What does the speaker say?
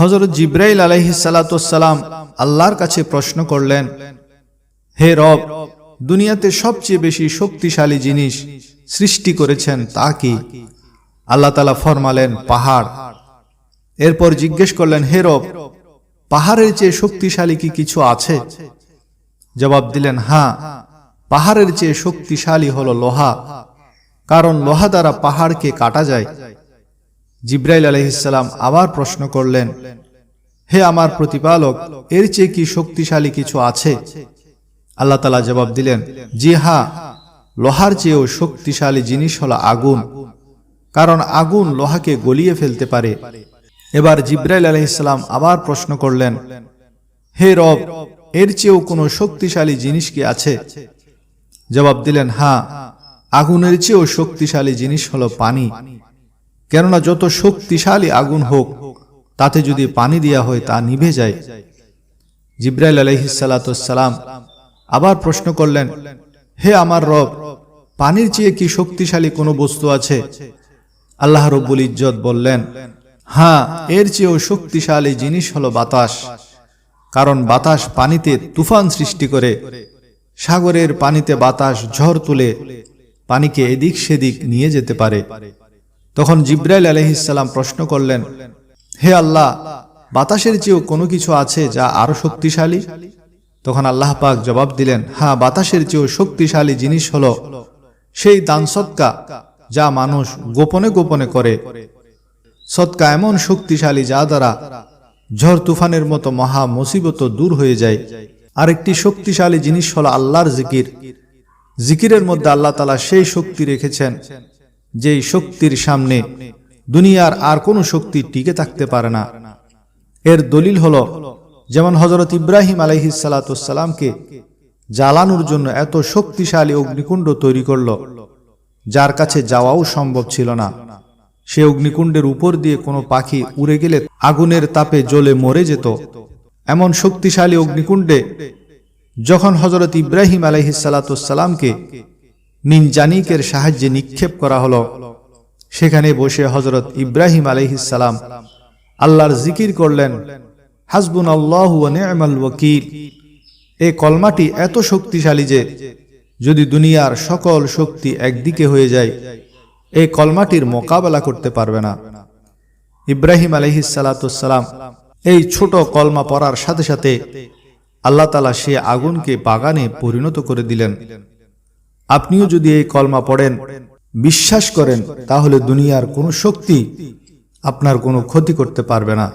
হজরত জিব্রাইল আলহি সালাতাম আল্লাহর কাছে প্রশ্ন করলেন, হে রব, দুনিয়াতে সবচেয়ে বেশি শক্তিশালী জিনিস সৃষ্টি করেছেন তা কি? আল্লাহ তালা ফরমালেন, পাহাড়। এরপর জিজ্ঞেস করলেন, হে রব, পাহাড়ের চেয়ে শক্তিশালী কি কিছু আছে? জবাব দিলেন হ্যাঁ পাহাড়ের চেয়ে শক্তিশালী হলো লোহা, কারণ লোহা দ্বারা পাহাড়কে কাটা যায়। জিব্রাইল আলহিসাল্লাম আবার প্রশ্ন করলেন, হে আমার প্রতিপালক, এর চেয়ে কি শক্তিশালী কিছু আছে? আল্লাহ তালা জবাব দিলেন, জি হা লোহার চেয়েও শক্তিশালী জিনিস হল আগুন, কারণ আগুন লোহাকে গলিয়ে ফেলতে পারে। এবার জিব্রাইল আলহিসাল্লাম আবার প্রশ্ন করলেন, হে রব, এর চেয়েও কোনো শক্তিশালী জিনিস কি আছে? জবাব দিলেন হ্যাঁ আগুনের চেয়েও শক্তিশালী জিনিস হলো পানি। কেননা যত শক্তিশালী আগুন হোক, তাতে যদি পানি দেওয়া হয়, তা নিভে যায়। জিব্রাইল আলহিসাল্লাম আবার প্রশ্ন করলেন, হে আমার রব, পানির চেয়ে কি শক্তিশালী কোনো বস্তু আছে? আল্লাহ রব্বুল ইজ্জত বললেন হ্যাঁ এর চেয়েও শক্তিশালী জিনিস হলো বাতাস। কারণ বাতাস পানিতে তুফান সৃষ্টি করে। সাগরের পানিতে বাতাস ঝড় তুলে পানিকে এদিক সেদিক নিয়ে যেতে পারে। তখন জিব্রাইল আলহিসাল্লাম প্রশ্ন করলেন, হে আল্লাহ, বাতাসের চেয়েও কোনো কিছু আছে যা আরও শক্তিশালী? তখন আল্লাহ পাক জবাব দিলেন হ্যাঁ বাতাসের চেয়েও শক্তিশালী জিনিস হল সেই দান সৎকা যা মানুষ গোপনে গোপনে করে। সৎকা এমন শক্তিশালী যা দ্বারা ঝড় তুফানের মতো মহা মুসিবত দূর হয়ে যায়। আরেকটি শক্তিশালী জিনিস হল আল্লাহর জিকির। জিকিরের মধ্যে আল্লাহ তালা সেই শক্তি রেখেছেন যেই শক্তির সামনে দুনিয়ার আর কোনো শক্তি টিকে থাকতে পারে না। এর দলিল হল, যেমন হজরত ইব্রাহিম আলহিসাল্লামকে জ্বালানোর জন্য এত শক্তিশালী অগ্নিকুণ্ড তৈরি করল, যার কাছে যাওয়াও সম্ভব ছিল না। সে অগ্নিকুণ্ডের উপর দিয়ে কোনো পাখি উড়ে গেলে আগুনের তাপে জ্বলে মরে যেত। এমন শক্তিশালী অগ্নিকুণ্ডে যখন হজরত ইব্রাহিম আলহিসাল্লামকে মিনজানিকের সাহায্যে নিক্ষেপ করা হলো। সেখানে বসে হজরত ইব্রাহিম আলহিসাল্লাম আল্লাহর জিকির করলেন হাসবুন আল্লাহ ওকিল এ কলমাটি এত শক্তিশালী যে, যদি দুনিয়ার সকল শক্তি একদিকে হয়ে যায় এই কলমাটির মোকাবেলা করতে পারবে না। ইব্রাহিম আলহিসাল্লাম এই ছোট কলমা পড়ার সাথে সাথে আল্লাহ তালা সে আগুনকে বাগানে পরিণত করে দিলেন। আপনিও যদি এই কলমা পড়েন, বিশ্বাস করেন, তাহলে দুনিয়ার কোনো শক্তি আপনার কোনো ক্ষতি করতে পারবে না।